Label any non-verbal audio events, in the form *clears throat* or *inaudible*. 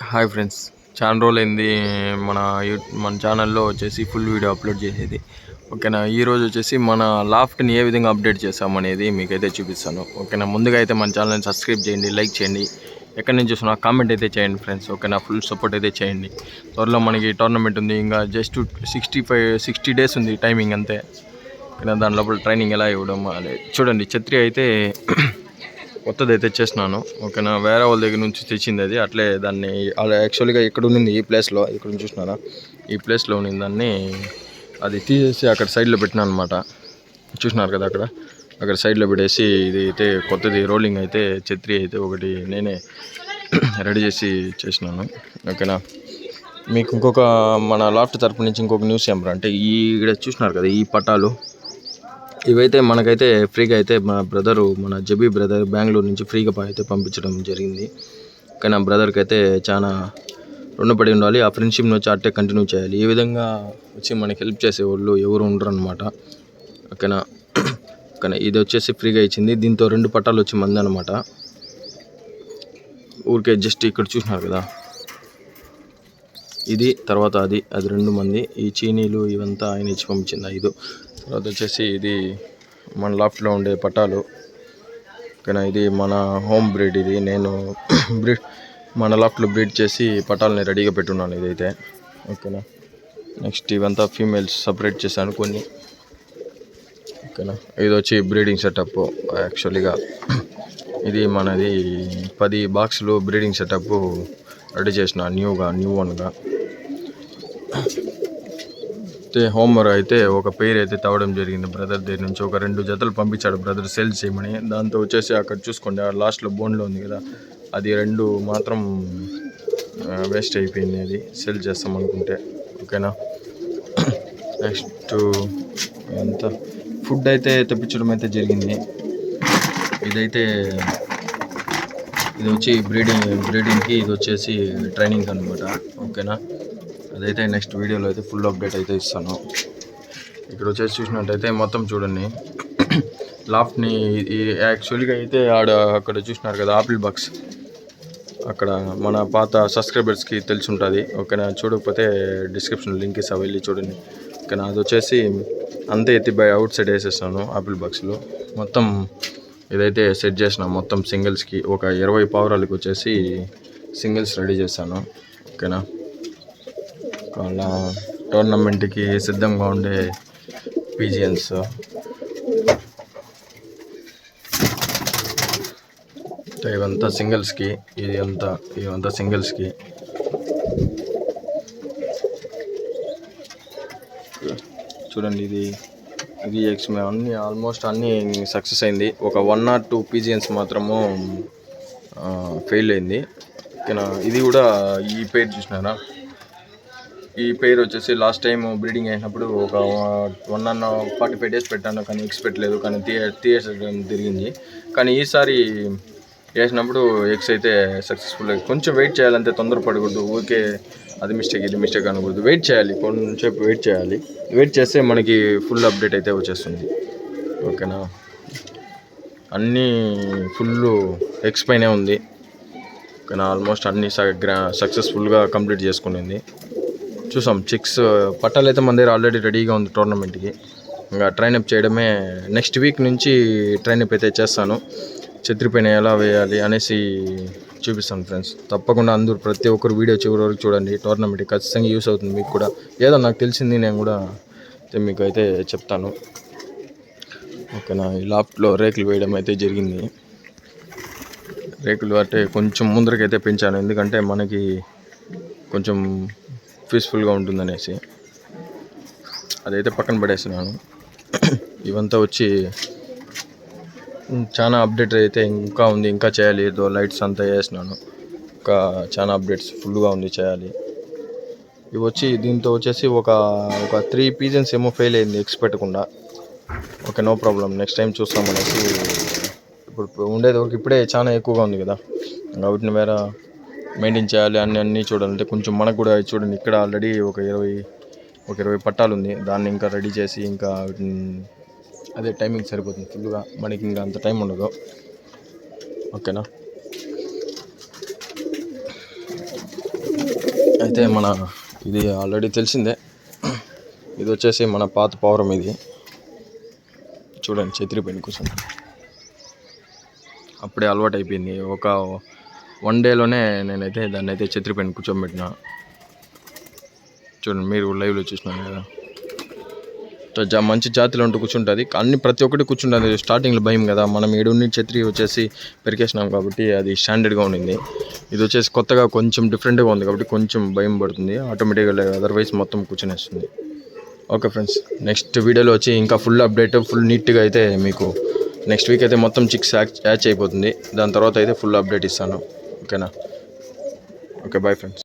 Hi friends. చాలా రోజులైంది మన యూ మన ఛానల్లో వచ్చేసి ఫుల్ వీడియో అప్లోడ్ చేసేది. ఓకేనా? ఈరోజు వచ్చేసి మన లాఫ్ట్ని ఏ విధంగా అప్డేట్ చేస్తామనేది మీకైతే చూపిస్తాను. ఓకేనా? ముందుగా అయితే మన ఛానల్ని సబ్స్క్రైబ్ చేయండి లైక్ చేయండి. ఎక్కడి నుంచి చూసినా కామెంట్ అయితే చేయండి ఫ్రెండ్స్. ఓకేనా? ఫుల్ సపోర్ట్ అయితే చేయండి. త్వరలో మనకి టోర్నమెంట్ ఉంది. ఇంకా just sixty five sixty days ఉంది టైమింగ్ అంతే. ఓకేనా? దాని లోపల ట్రైనింగ్ ఎలా ఇవ్వడం చూడండి. ఛత్రి అయితే కొత్తది అయితే చేసినాను ఓకేనా? వేరే వాళ్ళ దగ్గర నుంచి తెచ్చింది అది అట్లే దాన్ని అలా యాక్చువల్గా ఇక్కడ ఉన్నింది ఈ ప్లేస్లో ఇక్కడ నుంచి చూసినారా? ఈ ప్లేస్లో ఉన్నింది దాన్ని అది తీసేసి అక్కడ సైడ్లో పెట్టినా అనమాట చూసినారు కదా అక్కడ? అక్కడ సైడ్లో పెట్టేసి ఇది అయితే కొత్తది రోలింగ్ అయితే ఛత్రి అయితే ఒకటి నేనే *clears throat* రెడీ చేసి చేసినాను. ఓకేనా? మీకు ఇంకొక మన లాఫ్ట్ తరపు నుంచి ఇంకొక న్యూస్ ఏమరా అంటే ఈ ఇక్కడ చూసినారు కదా ఈ పటాలు? ఇవైతే మనకైతే ఫ్రీగా అయితే మన బ్రదరు మన జబీ బ్రదర్ బెంగళూరు నుంచి ఫ్రీగా అయితే పంపించడం జరిగింది. కానీ ఆ బ్రదర్కి అయితే చాలా రుణపడి ఉండాలి ఆ ఫ్రెండ్షిప్ని వచ్చి అట్టే కంటిన్యూ చేయాలి. ఈ విధంగా వచ్చి మనకి హెల్ప్ చేసే వాళ్ళు ఎవరు ఉండరు అనమాట ఓకేనా? ఓకేనా? ఇది వచ్చేసి ఫ్రీగా ఇచ్చింది. దీంతో రెండు పట్టాలు వచ్చి మంది అనమాట ఊరికే జస్ట్ ఇక్కడ చూసినారు కదా. ఇది తర్వాత అది అది రెండు మంది. ఈ చీనీలు ఇవంతా ఆయన ఇచ్చి పంపించింది ఐదు. తర్వాత వచ్చేసి ఇది మన లాఫ్ట్లో ఉండే పటాలు. ఓకేనా? ఇది మన హోమ్ బ్రీడ్ ఇది. నేను *clears throat* బ్రీడ్ మన లాఫ్ట్లో బ్రీడ్ చేసి పటాలని రెడీగా పెట్టున్నాను ఇదైతే. ఓకేనా? నెక్స్ట్ ఇవంతా ఫీమేల్స్ సపరేట్ చేశాను కొన్ని. ఓకేనా? ఇది వచ్చి బ్రీడింగ్ సెటప్ యాక్చువల్గా ఇది మనది పది బాక్సులు బ్రీడింగ్ సెటప్ రెడీ చేసిన న్యూగా న్యూ వన్గా అయితే హోంవర్ అయితే ఒక పేరు అయితే తవ్వడం జరిగింది బ్రదర్ దగ్గర నుంచి. ఒక రెండు జతలు పంపించాడు బ్రదర్ సేల్ చేయమని. దాంతో వచ్చేసి అక్కడ చూసుకోండి ఆ లాస్ట్లో బోన్లో ఉంది కదా అది రెండు మాత్రం వేస్ట్ అయిపోయింది అది. సేల్ చేస్తాం అనుకుంటే. ఓకేనా నెక్స్ట్ ఎంత? ఫుడ్ అయితే తెప్పించడం అయితే జరిగింది. ఇదైతే ఇది వచ్చి బ్రీడింగ్ బ్రీడింగ్కి ఇది వచ్చేసి ట్రైనింగ్ అనమాట ఓకేనా అదైతే నెక్స్ట్ వీడియోలో అయితే ఫుల్ అప్డేట్ అయితే ఇస్తాను. ఇక్కడ వచ్చేసి చూసినట్టయితే మొత్తం చూడండి. లాఫ్ట్ని యాక్చువల్గా అయితే ఆడ అక్కడ చూసినారు కదా ఆపిల్ బాక్స్ అక్కడ మన పాత సబ్స్క్రైబర్స్కి తెలిసి ఉంటుంది ఓకేనా? చూడకపోతే డిస్క్రిప్షన్ లింక్ ఇస్తా వెళ్ళి చూడండి. ఓకేనా? అది వచ్చేసి అంతే ఎత్తి బై అవుట్ సైడ్ వేసేస్తాను ఆపిల్ బాక్స్లో మొత్తం ఇదైతే సెట్ చేసిన మొత్తం సింగిల్స్కి ఒక ఇరవై పావురాలకి వచ్చేసి సింగిల్స్ రెడీ చేశాను ఓకేనా? వాళ్ళ టోర్నమెంట్కి సిద్ధంగా ఉండే పీజియన్స్. ఇవంతా సింగిల్స్కి ఇది అంతా ఇవంతా సింగిల్స్కి. చూడండి ఇది ఇది ఎక్స్ అన్ని ఆల్మోస్ట్ అన్నీ సక్సెస్ అయింది. ఒక వన్ ఆర్ టూ పీజియన్స్ మాత్రము ఫెయిల్ అయింది. ఓకేనా? ఇది కూడా ఈ పేరు చూసినారా? ఈ పేరు వచ్చేసి లాస్ట్ టైం బ్రీడింగ్ అయినప్పుడు ఒక వన్ అన్న ఫార్టీ ఫైవ్ డేస్ పెట్టాను కానీ ఎగ్స్ పెట్టలేదు కానీ థియేటర్ తిరిగింది. కానీ ఈసారి వేసినప్పుడు ఎగ్స్ అయితే సక్సెస్ఫుల్ కొంచెం వెయిట్ చేయాలంటే తొందరపడకూడదు ఊరికే అది మిస్టేక్ ఇది మిస్టేక్ అనకూడదు. వెయిట్ చేయాలి. కొంచెం వెయిట్ చేయాలి. వెయిట్ చేస్తే మనకి ఫుల్ అప్డేట్ అయితే వచ్చేస్తుంది. ఓకేనా? అన్నీ ఫుల్ ఎగ్స్ పైనే ఉంది. ఓకేనా? ఆల్మోస్ట్ అన్నీ గ్రా సక్సెస్ఫుల్గా కంప్లీట్ చేసుకునింది. చూసాం. చిక్స్ పట్టాలు అయితే మన దగ్గర ఆల్రెడీ రెడీగా ఉంది టోర్నమెంట్కి ఇంకా ట్రైనప్ చేయడమే నెక్స్ట్ వీక్ నుంచి ట్రైనప్ అయితే చేస్తాను. ఛత్రి ఎలా వేయాలి అనేసి చూపిస్తాను ఫ్రెండ్స్ తప్పకుండా అందరూ ప్రతి ఒక్కరు వీడియో చివరి వరకు చూడండి. టోర్నమెంట్ ఖచ్చితంగా యూస్ అవుతుంది మీకు కూడా. ఏదో నాకు తెలిసింది నేను కూడా మీకు అయితే చెప్తాను. ఓకేనా ఈ లాఫ్ట్లో రేకులు వేయడం అయితే జరిగింది. రేకులు అంటే కొంచెం ముందరకైతే పెంచాను. ఎందుకంటే మనకి కొంచెం పీస్ఫుల్గా ఉంటుందనేసి అదైతే పక్కన పడేసినాను ఇవంతా వచ్చి చాలా అప్డేట్ అయితే ఇంకా ఉంది ఇంకా చేయాలి. ఏదో లైట్స్ అంతా వేసినాను ఇంకా చాలా అప్డేట్స్ ఫుల్గా ఉంది చేయాలి. ఇవి వచ్చి దీంతో వచ్చేసి ఒక ఒక త్రీ పీజన్స్ ఏమో ఫెయిల్ అయింది ఎక్స్పెట్టకుండా okay no problem next time చూస్తాం అనేసి ఇప్పుడు ఉండేది వరకు ఇప్పుడే చాలా ఎక్కువగా ఉంది కదా. కాబట్టి వేరే మెయింటైన్ చేయాలి అన్ని అన్నీ చూడాలంటే కొంచెం మనకు కూడా చూడండి ఇక్కడ ఆల్రెడీ ఒక ఇరవై ఒక ఇరవై పట్టాలు ఉంది. దాన్ని ఇంకా రెడీ చేసి ఇంకా అదే టైమింగ్ సరిపోతుంది. ఫుల్గా మనకి ఇంకా అంత టైం ఉండదు. ఓకేనా అయితే మన ఇది ఆల్రెడీ తెలిసిందే. ఇది వచ్చేసి మన పాత పౌరం ఇది చూడండి ఛత్రి కూర్చొని అప్పుడే అలవాటు అయిపోయింది. ఒక వన్ డేలోనే నేనైతే దాన్ని అయితే ఛత్రి కూర్చోబెట్టిన. చూడండి మీరు లైవ్లో చూసినాను కదా. జా- మంచి జాతిలో ఉంటూ కూర్చుంటుంది. అన్ని ప్రతి ఒక్కటి కూర్చుంటుంది. స్టార్టింగ్లో భయం కదా. మనం ఏడున్ని ఛత్రి వచ్చేసి పెరికేసినాం కాబట్టి అది స్టాండర్డ్గా ఉండింది. ఇది వచ్చేసి కొత్తగా కొంచెం డిఫరెంట్గా ఉంది కాబట్టి కొంచెం భయం పడుతుంది. ఆటోమేటిక్గా అదర్వైజ్ మొత్తం కూర్చునేస్తుంది. ఓకే ఫ్రెండ్స్ నెక్స్ట్ వీడియోలో వచ్చి ఇంకా ఫుల్ అప్డేట్ ఫుల్ నీట్గా అయితే మీకు నెక్స్ట్ వీక్ అయితే మొత్తం చిక్స్ యాచ్ అయిపోతుంది. దాని తర్వాత అయితే ఫుల్ అప్డేట్ ఇస్తాను. ఓకేనా ఓకే బాయ్ ఫ్రెండ్స్